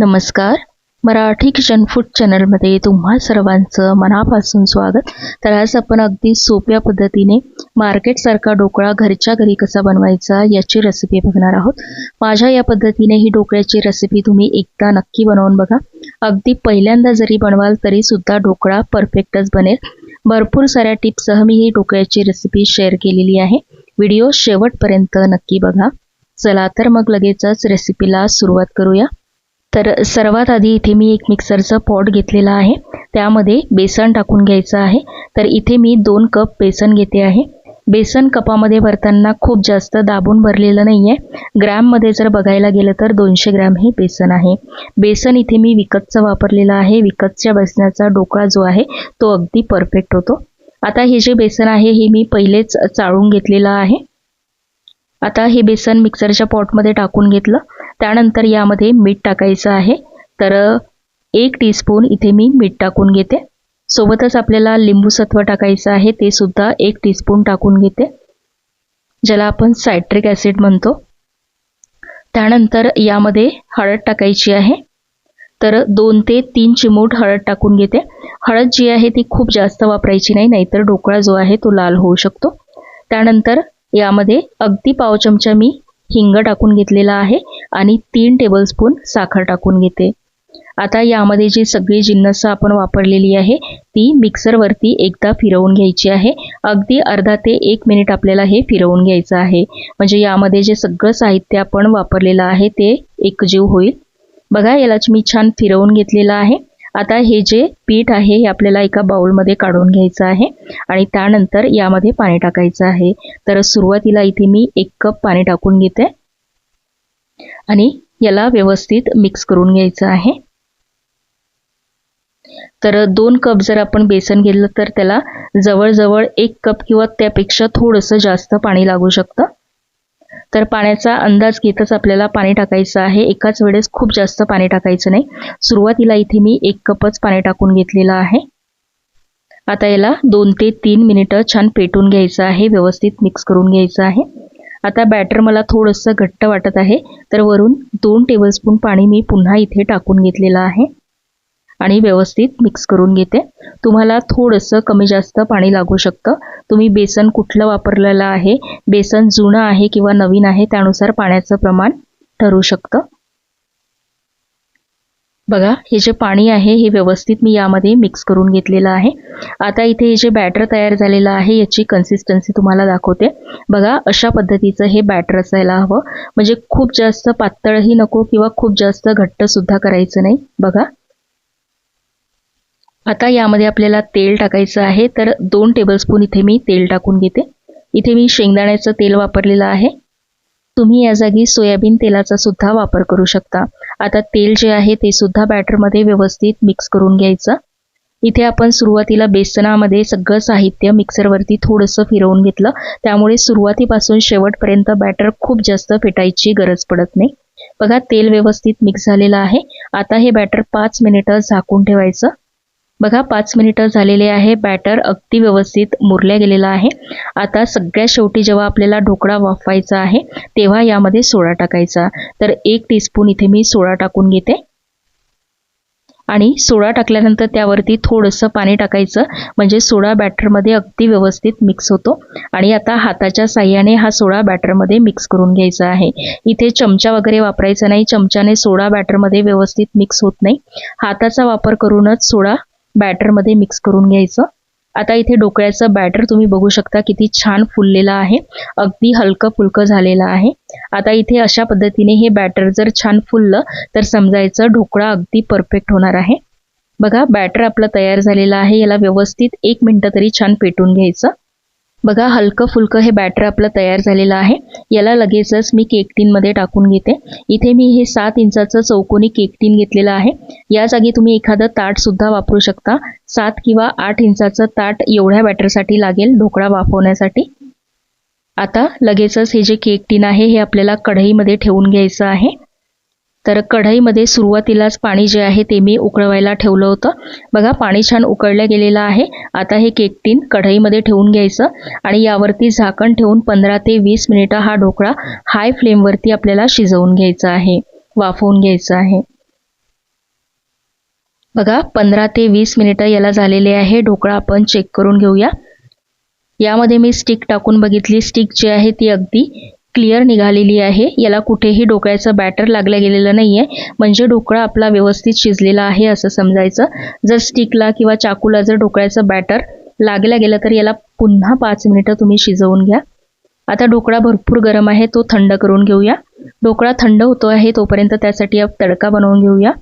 नमस्कार. Marathi kitchen food चॅनलमध्ये तुम्हा सर्वांचं मनापासून स्वागत. तर आज आपण अगदी सोप्या पद्धतीने मार्केटसारखा ढोकळा घरच्या घरी कसा बनवायचा याची रेसिपी बघणार आहोत. माझ्या या पद्धतीने ही ढोकळ्याची रेसिपी तुम्ही एकदा नक्की बनवून बघा. अगदी पहिल्यांदा जरी बनवाल तरीसुद्धा ढोकळा परफेक्टच बनेल. भरपूर साऱ्या टिप्ससह मी ही ढोकळ्याची रेसिपी शेअर केलेली आहे. व्हिडिओ शेवटपर्यंत नक्की बघा. चला तर मग लगेचच रेसिपीला सुरुवात करूया. तर सर्वात आधी इथे मी एक मिक्सरचं पॉट घेतलेला आहे. त्यामध्ये बेसन टाकून घ्यायचं आहे. तर इथे मी दोन कप बेसन घेते आहे. बेसन कपामध्ये भरताना खूप जास्त दाबून भरलेलं नाही आहे ग्रॅममध्ये जर बघायला गेलं तर दोनशे ग्रॅम हे बेसन आहे. बेसन इथे मी विकतचं वापरलेलं आहे. विकतच्या बेसनाचा डोका जो आहे तो अगदी परफेक्ट होतो. आता हे जे बेसन आहे हे मी पहिलेच चाळून घेतलेलं आहे. आता हे बेसन मिक्सरच्या पॉटमध्ये टाकून घेतलं. त्यानंतर यामध्ये मीठ टाकायचं आहे. तर एक टीस्पून इथे मी मीठ टाकून घेते. सोबतच आपल्याला लिंबूसत्व टाकायचं आहे ते सुद्धा एक टीस्पून टाकून घेते. ज्याला आपण सायट्रिक ॲसिड म्हणतो. त्यानंतर यामध्ये हळद टाकायची आहे. तर दोन ते तीन चिमूट हळद टाकून घेते. हळद जी आहे ती खूप जास्त वापरायची नाही नाहीतर ढोकळा जो आहे तो लाल होऊ शकतो. त्यानंतर यामध्ये अगदी पाव चमचा मी हिंग टाकून घेतलेला आहे. आणि तीन टेबलस्पून साखर टाकून घेते. आता यामध्ये जी सगळी जिन्नस आपण वापरलेली आहे ती मिक्सरवरती एकदा फिरवून घ्यायची आहे. अगदी अर्धा ते एक मिनिट आपल्याला हे फिरवून घ्यायचं आहे. म्हणजे यामध्ये जे सगळं साहित्य आपण वापरलेलं आहे ते एकजीव होईल. बघा यालाच मी छान फिरवून घेतलेलं आहे. आता हे जे पीठ आहे हे आपल्याला एका बाउलमध्ये काढून घ्यायचं आहे आणि त्यानंतर यामध्ये पाणी टाकायचं आहे. तर सुरुवातीला इथे मी एक कप पाणी टाकून घेते. आणि याला व्यवस्थित मिक्स करून घ्यायचं आहे. तर दोन कप जर आपण बेसन घेतलं तर त्याला जवळजवळ एक कप किंवा त्यापेक्षा थोडंसं जास्त पाणी लागू शकतं. तर पाण्याचा अंदाज घेतच आपल्याला पाणी टाकायचं आहे. एकाच वेळेस खूप जास्त पाणी टाकायचं नाही. सुरुवातीला इथे मी एक कपच पाणी टाकून घेतलेलं आहे. आता याला दोन ते तीन मिनिटं छान पेटून घ्यायचं आहे. व्यवस्थित मिक्स करून घ्यायचं आहे. आता बॅटर मला थोडंसं घट्ट वाटत आहे. तर वरून दोन टेबलस्पून पाणी मी पुन्हा इथे टाकून घेतलेलं आहे. आणि व्यवस्थित मिक्स करून घेते. तुम्हाला थोडंसं कमी जास्त पाणी लागू शकतं. तुम्ही बेसन कुठलं वापरलेलं आहे बेसन जुनं आहे किंवा नवीन आहे त्यानुसार पाण्याचं प्रमाण ठरू शकतं. बघा हे जे पाणी आहे हे व्यवस्थित मी यामध्ये मिक्स करून घेतलेलं आहे. आता इथे हे जे बॅटर तयार झालेलं आहे याची कन्सिस्टन्सी तुम्हाला दाखवते. बघा अशा पद्धतीचं हे बॅटर असायला हवं. म्हणजे खूप जास्त पातळही नको किंवा खूप जास्त घट्टसुद्धा करायचं नाही. बघा. आता यामध्ये आपल्याला तेल टाकायचं आहे तर दोन टेबलस्पून इथे मी तेल टाकून घेते. इथे मी शेंगदाण्याचं तेल वापरलेलं आहे. तुम्ही या जागी सोयाबीन तेलाचा सुद्धा वापर करू शकता. आता तेल जे आहे ते सुद्धा बॅटरमध्ये व्यवस्थित मिक्स करून घ्यायचं. इथे आपण सुरुवातीला बेसनामध्ये सगळं साहित्य मिक्सरवरती थोडंसं फिरवून घेतलं. त्यामुळे सुरुवातीपासून शेवटपर्यंत बॅटर खूप जास्त फेटायची गरज पडत नाही. बघा तेल व्यवस्थित मिक्स झालेलं आहे. आता हे बॅटर पाच मिनिटं झाकून ठेवायचं. बघा पाच मिनिटं झालेले आहे. बॅटर अगदी व्यवस्थित मुरल्या गेलेला आहे. आता सगळ्यात शेवटी जेव्हा आपल्याला ढोकळा वाफवायचा आहे तेव्हा यामध्ये सोडा टाकायचा. तर एक टीस्पून इथे मी सोडा टाकून घेते. आणि सोडा टाकल्यानंतर त्यावरती थोडंसं पाणी टाकायचं. म्हणजे सोडा बॅटरमध्ये अगदी व्यवस्थित मिक्स होतो. आणि आता हाताच्या साह्याने हा सोडा बॅटरमध्ये मिक्स करून घ्यायचा आहे. इथे चमचा वगैरे वापरायचा नाही. चमच्याने सोडा बॅटरमध्ये व्यवस्थित मिक्स होत नाही. हाताचा वापर करूनच सोडा बॅटरमध्ये मिक्स करून घ्यायचं. आता इथे ढोकळ्याचं बॅटर तुम्ही बघू शकता किती छान फुललेलं आहे. अगदी हलकं फुलकं झालेलं आहे. आता इथे अशा पद्धतीने हे बॅटर जर छान फुललं तर समजायचं ढोकळा अगदी परफेक्ट होणार आहे. बघा बॅटर आपलं तयार झालेलं आहे. याला व्यवस्थित एक मिनटं तरी छान पेटून घ्यायचं. बघा हलकं फुलकं हे बॅटर आपलं तयार झालेलं आहे. याला लगेचच मी केक टीनमध्ये टाकून घेते. इथे मी हे सात इंचाचं चौकोनी केक टीन घेतलेलं आहे. या जागी तुम्ही एखादं ताटसुद्धा वापरू शकता. सात किंवा आठ इंचाचं ताट एवढ्या बॅटरसाठी लागेल ढोकळा वाफवण्यासाठी. आता लगेचच हे जे केक टीन आहे हे आपल्याला कढईमध्ये ठेवून घ्यायचं आहे. तर कढईमध्ये सुरुवातीलाच पाणी जे आहे ते मी उकळवायला ठेवलं होतं. बघा पाणी छान उकळलं गेलेलं आहे. आता हे केक टीन कढईमध्ये ठेवून घ्यायचं आणि यावरती झाकण ठेवून पंधरा ते वीस मिनिटं हा ढोकळा हाय फ्लेमवरती आपल्याला शिजवून घ्यायचा आहे वाफवून घ्यायचा आहे. बघा पंधरा ते वीस मिनिटं याला झालेले आहे. ढोकळा आपण चेक करून घेऊया. यामध्ये मी स्टिक टाकून बघितली. स्टिक जी आहे ती अगदी क्लिअर निघालेली आहे. याला कुठेही डोकळ्याचं बॅटर लागलं गेलेलं नाही आहे म्हणजे ढोकळा आपला व्यवस्थित शिजलेला आहे असं समजायचं. जर स्टिकला किंवा चाकूला जर ढोकळ्याचं बॅटर लागला गेलं तर याला पुन्हा पाच मिनिटं तुम्ही शिजवून घ्या. आता ढोकळा भरपूर गरम आहे तो थंड करून घेऊया. ढोकळा थंड होतो आहे तोपर्यंत त्यासाठी तडका बनवून घेऊया.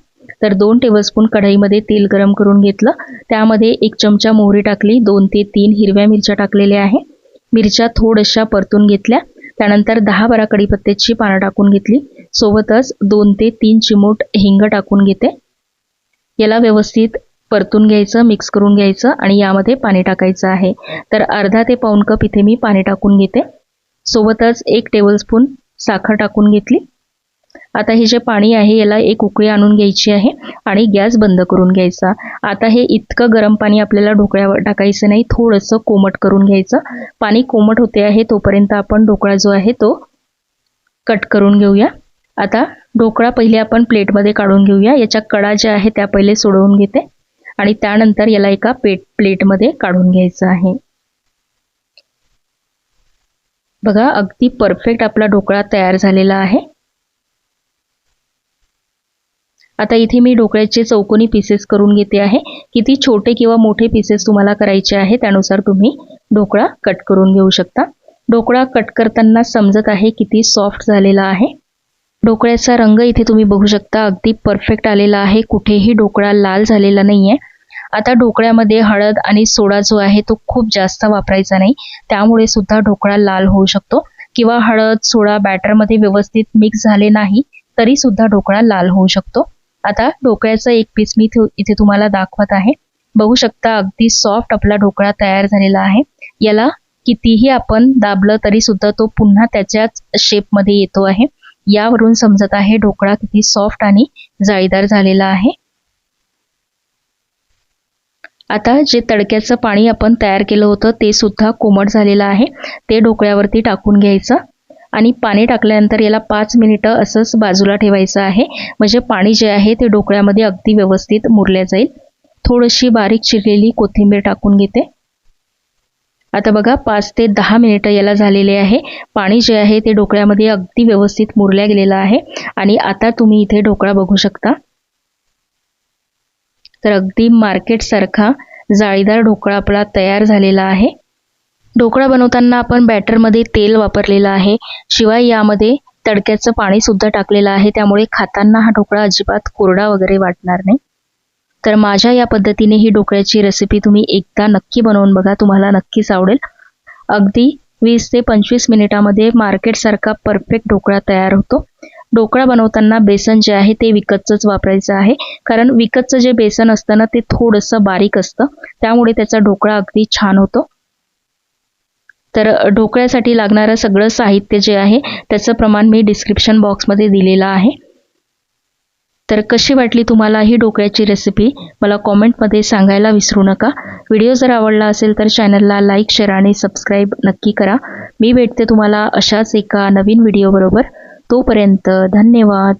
तर दोन टेबलस्पून कढईमध्ये तेल गरम करून घेतलं. त्यामध्ये एक चमचा मोहरी टाकली दोन ते तीन हिरव्या मिरच्या टाकलेल्या आहे. मिरच्या थोड्याशा परतून घेतल्या. त्यानंतर दहा बारा कडीपत्त्याची पानं टाकून घेतली. सोबतच दोन ते तीन चिमूट हिंग टाकून घेते. याला व्यवस्थित परतून घ्यायचं मिक्स करून घ्यायचं आणि यामध्ये पाणी टाकायचं आहे. तर अर्धा ते पाऊन कप इथे मी पाणी टाकून घेते. सोबतच एक टेबलस्पून साखर टाकून घेतली. आता हे जे पाणी आहे याला एक उकळी आणून घ्यायची आहे आणि गॅस बंद करून घ्यायचा. आता हे इतकं गरम पाणी आपल्याला ढोकळ्यावर टाकायचं नाही थोडंसं कोमट करून घ्यायचं. पाणी कोमट होते आहे तोपर्यंत आपण ढोकळा जो आहे तो कट करून घेऊया. आता ढोकळा पहिले आपण प्लेटमध्ये काढून घेऊया. याच्या कडा ज्या आहे त्या पहिले सोडवून घेते. आणि त्यानंतर याला एका पेट प्लेटमध्ये काढून घ्यायचं आहे. बघा अगदी परफेक्ट आपला ढोकळा तयार झालेला आहे. आता इथे मी ढोकळ्याचे चौकोनी पीसेस करून घेते आहे. किती छोटे किंवा मोठे पीसेस तुम्हाला करायचे आहे त्यानुसार तुम्ही ढोकळा कट करून घेऊ शकता. ढोकळा कट करताना समजत आहे किती सॉफ्ट झालेला आहे. ढोकळ्याचा रंग इथे तुम्ही बघू शकता अगदी परफेक्ट आलेला आहे. कुठेही ढोकळा लाल झालेला नाही आहे आता ढोकळ्यामध्ये हळद आणि सोडा जो आहे तो खूप जास्त वापरायचा नाही. त्यामुळे सुद्धा ढोकळा लाल होऊ शकतो. किंवा हळद सोडा बॅटरमध्ये व्यवस्थित मिक्स झाले नाही तरी सुद्धा ढोकळा लाल होऊ शकतो. आता ढोकळ्याचं एक पीस मी इथे तुम्हाला दाखवत आहे. बघू शकता अगदी सॉफ्ट आपला ढोकळा तयार झालेला आहे. याला कितीही आपण दाबलं तरी सुद्धा तो पुन्हा त्याच्याच शेपमध्ये येतो आहे. यावरून समजत आहे ढोकळा किती सॉफ्ट आणि जाळीदार झालेला आहे. आता जे तडक्याचं पाणी आपण तयार केलं होतं ते सुद्धा कोमट झालेलं आहे. ते ढोकळ्यावरती टाकून घ्यायचं. आणि पाणी टाकल्यानंतर याला पाच मिनिटं असंच बाजूला ठेवायचं आहे. म्हणजे पाणी जे आहे ते ढोकळ्यामध्ये अगदी व्यवस्थित मुरल्या जाईल. थोडीशी बारीक चिरलेली कोथिंबीर टाकून घेते. आता बघा पाच ते दहा मिनिटं याला झालेले आहे. पाणी जे आहे ते ढोकळ्यामध्ये अगदी व्यवस्थित मुरल्या गेलेलं आहे. आणि आता तुम्ही इथे ढोकळा बघू शकता. तर अगदी मार्केटसारखा जाळीदार ढोकळा आपला तयार झालेला आहे. ढोकळा बनवताना आपण बॅटरमध्ये तेल वापरलेलं आहे. शिवाय यामध्ये तडक्याचं पाणीसुद्धा टाकलेलं आहे. त्यामुळे खाताना हा ढोकळा अजिबात कोरडा वगैरे वाटणार नाही. तर माझ्या या पद्धतीने ही ढोकळ्याची रेसिपी तुम्ही एकदा नक्की बनवून बघा. तुम्हाला नक्कीच आवडेल. अगदी वीस ते पंचवीस मिनिटामध्ये मार्केटसारखा परफेक्ट ढोकळा तयार होतो. ढोकळा बनवताना बेसन जे आहे ते विकतचंच वापरायचं आहे. कारण विकतचं जे बेसन असतं ना ते थोडंसं बारीक असतं. त्यामुळे त्याचा ढोकळा अगदी छान होतो. तर ढोकळ्यासाठी लागणारं सगळं साहित्य जे आहे त्याचं प्रमाण मी डिस्क्रिप्शन बॉक्समध्ये दिलेलं आहे. तर कशी वाटली तुम्हाला ही ढोकळ्याची रेसिपी मला कॉमेंटमध्ये सांगायला विसरू नका. व्हिडिओ जर आवडला असेल तर चॅनलला लाईक शेअर आणि सबस्क्राईब नक्की करा. मी भेटते तुम्हाला अशाच एका नवीन व्हिडिओबरोबर तोपर्यंत धन्यवाद.